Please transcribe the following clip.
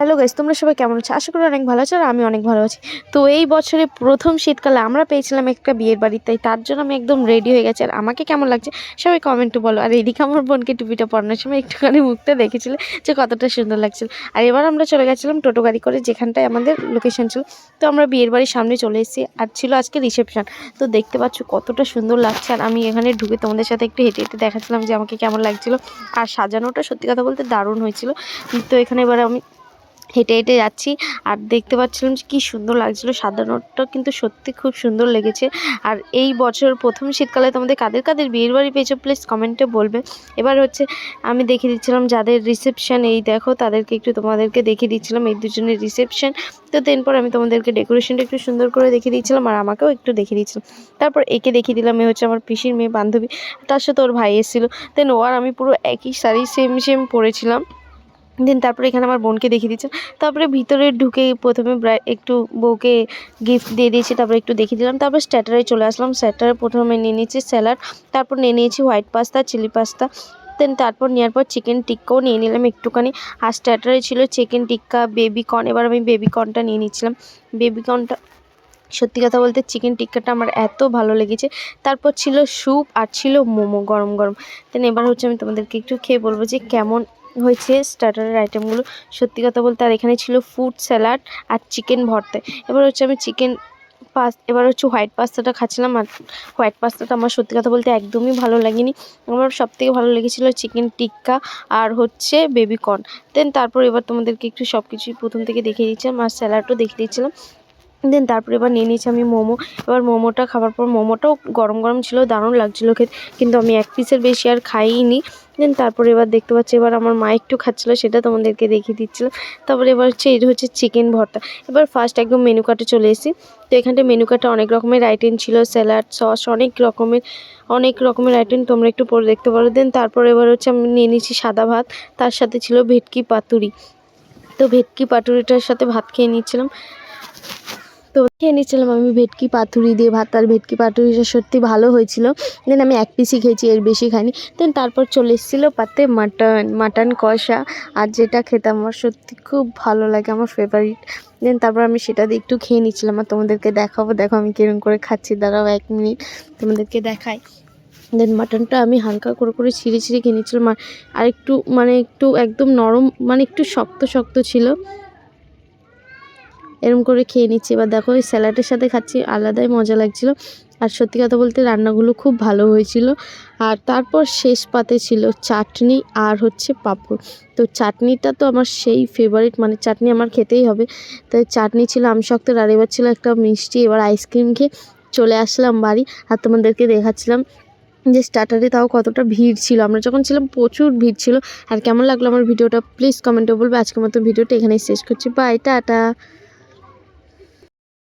Hello guys তোমরা সবাই কেমন আছো? আশা করি অনেক ভালো আছো আর আমি অনেক ভালো আছি। তো এই বছরে প্রথম শীতকালে আমরা পেয়েছিলাম একটা বিয়ের বাড়ি, তাই তার জন্য আমি একদম রেডি হয়ে গেছি। আর আমাকে কেমন লাগছে সবাই কমেন্টে বলো। আর এদিকে আমার বোনকে টুপিটা পরানোর সময় একটুখানি মুখটা দেখেছিল যে কতটা সুন্দর লাগছিল। আর এবার আমরা চলে গেছিলাম টোটো গাড়ি করে, যেখানটায় আমাদের লোকেশন ছিল। তো আমরা বিয়ের বাড়ির সামনে চলে এসেছি আর ছিল আজকে রিসেপশন তো দেখতে পাচ্ছ কতটা সুন্দর লাগছে। আর আমি এখানে ঢুকে তোমাদের সাথে একটু হেঁটে হেঁটে দেখাচ্ছিলাম যে আমাকে কেমন লাগছিল। আর সাজানোটা সত্যি কথা বলতে দারুণ হয়েছিল। তো এখানে এবার আমি হেঁটে হেঁটে যাচ্ছি আর দেখতে পাচ্ছিলাম যে কী সুন্দর লাগছিল। সাজানোটা কিন্তু সত্যি খুব সুন্দর লেগেছে। আর এই বছর প্রথম শীতকালে তোমাদের কাদের কাদের বিয়ের বাড়ি পেয়েছ প্লিজ কমেন্টে বলবে। এবার হচ্ছে আমি দেখিয়ে দিচ্ছিলাম যাদের রিসেপশন এই দেখো, তাদেরকে একটু তোমাদেরকে দেখিয়ে দিচ্ছিলাম এই দুজনের রিসেপশন তো দেন পর আমি তোমাদেরকে ডেকোরেশনটা একটু সুন্দর করে দেখিয়ে দিচ্ছিলাম আর আমাকেও একটু দেখিয়ে দিচ্ছিলাম। তারপর একে দেখিয়ে দিলাম, এ হচ্ছে আমার পিসির মেয়ে বান্ধবী। তার সাথে ওর ভাই এসেছিল। দেন ও আর আমি পুরো একই শাড়ি সেম সেম পরেছিলাম। দেন তারপরে এখানে আমার বোনকে দেখিয়ে দিচ্ছেন। তারপরে ভিতরে ঢুকে প্রথমে একটু বউকে গিফট দিয়ে দিয়েছি, তারপরে একটু দেখিয়ে দিলাম। তারপর স্ট্যাটারে চলে আসলাম। স্ট্যাটারে প্রথমে নিয়ে নিয়েছি স্যালাড, তারপর নিয়ে নিয়েছি white pasta, chilli pasta. Then তারপর নেওয়ার পর চিকেন টিক্কাও নিয়ে নিলাম একটুখানি। আর স্ট্যাটারে ছিল চিকেন টিক্কা বেবি কর্ন এবার আমি বেবি কর্নটা নিয়ে নিচ্ছিলাম। বেবি কর্নটা সত্যি কথা বলতে চিকেন টিক্কাটা আমার এত ভালো লেগেছে। তারপর ছিল স্যুপ আর ছিল মোমো গরম গরম। দেন এবার হচ্ছে আমি তোমাদেরকে একটু খেয়ে বলব যে কেমন হয়েছে স্টার্টারের আইটেমগুলো সত্যি কথা বলতে আর এখানে ছিল ফুড স্যালাড আর চিকেন ভর্তা। এবার হচ্ছে আমি চিকেন পাস এবার হচ্ছে হোয়াইট পাস্তাটা খাচ্ছিলাম আর হোয়াইট পাস্তাটা আমার সত্যি কথা বলতে একদমই ভালো লাগেনি। আমার সবথেকে ভালো লেগেছিলো চিকেন টিক্কা আর হচ্ছে বেবিকর্ন দেন তারপর এবার তোমাদেরকে একটু সব কিছুই প্রথম থেকে দেখিয়ে দিচ্ছিলাম আর স্যালাডও দেখিয়ে দিচ্ছিলাম। দেন তারপরে এবার নিয়ে নিয়েছি আমি মোমো। এবার মোমোটা খাবার পর মোমোটাও গরম গরম ছিল, দারুণ লাগছিল খেতে। কিন্তু আমি এক পিসের বেশি আর খাইনি। দেন তারপরে এবার দেখতে পাচ্ছি, এবার আমার মা একটু খাচ্ছিলো, সেটা তোমাদেরকে দেখিয়ে দিচ্ছিল তারপরে এবার হচ্ছে এটা হচ্ছে চিকেন ভর্তা। এবার ফার্স্ট একদম মেনু কার্টে চলে এসেছি। তো এখানটা মেনু কার্টে অনেক রকমের আইটেম ছিল স্যালাড সস অনেক রকমের অনেক রকমের আইটেম তোমরা একটু পরে দেখতে পারো। দেন তারপরে এবার হচ্ছে আমি নিয়ে নিয়েছি সাদা ভাত, তার সাথে ছিল ভেটকি পাতুরি। তো ভেটকি পাতুরিটার সাথে ভাত খেয়ে নিচ্ছিলাম তো খেয়ে নিচ্ছিলাম আমি ভেটকি পাতুরি দিয়ে ভাত আর ভেটকি পাতুরিটা সত্যি ভালো হয়েছিল। দেন আমি এক পিসই খেয়েছি, এর বেশি খাইনি। দেন তারপর চলে এসেছিল পাতে মাটন মাটন কষা। আর যেটা খেতে আমার সত্যি খুব ভালো লাগে, আমার ফেভারিট দেন তারপর আমি সেটা দিয়ে একটু খেয়ে নিচ্ছিলাম। আর তোমাদেরকে দেখাবো, দেখো আমি কিরম করে খাচ্ছি। দাঁড়াও এক মিনিট, তোমাদেরকে দেখাই। দেন মাটনটা আমি হালকা করে করে ছিঁড়ে ছিঁড়ে খেয়ে নিচ্ছিলাম। আর একটু মানে একটু একদম নরম মানে একটু শক্ত শক্ত ছিল। এরম করে খেয়ে নিচ্ছি। এবার দেখো ওই স্যালাডের সাথে খাচ্ছি, আলাদাই মজা লাগছিল। আর সত্যি কথা বলতে রান্নাগুলো খুব ভালো হয়েছিল। আর তারপর শেষ পাতে ছিল চাটনি আর হচ্ছে পাঁপড়। তো চাটনিটা তো আমার সেই ফেভারিট মানে চাটনি আমার খেতেই হবে। তাই চাটনি ছিল আমি আমশক্তের আর এবার ছিল একটা মিষ্টি, এবার আইসক্রিম খেয়ে চলে আসলাম বাড়ি আর তোমাদেরকে দেখাচ্ছিলাম যে স্টার্টারে তাও কতটা ভিড় ছিল। আমরা যখন ছিলাম প্রচুর ভিড় ছিল। আর কেমন লাগল আমার ভিডিওটা প্লিজ কমেন্টে বলবে। আজকের মতো ভিডিওটা এখানেই শেষ করছি। Bye tata.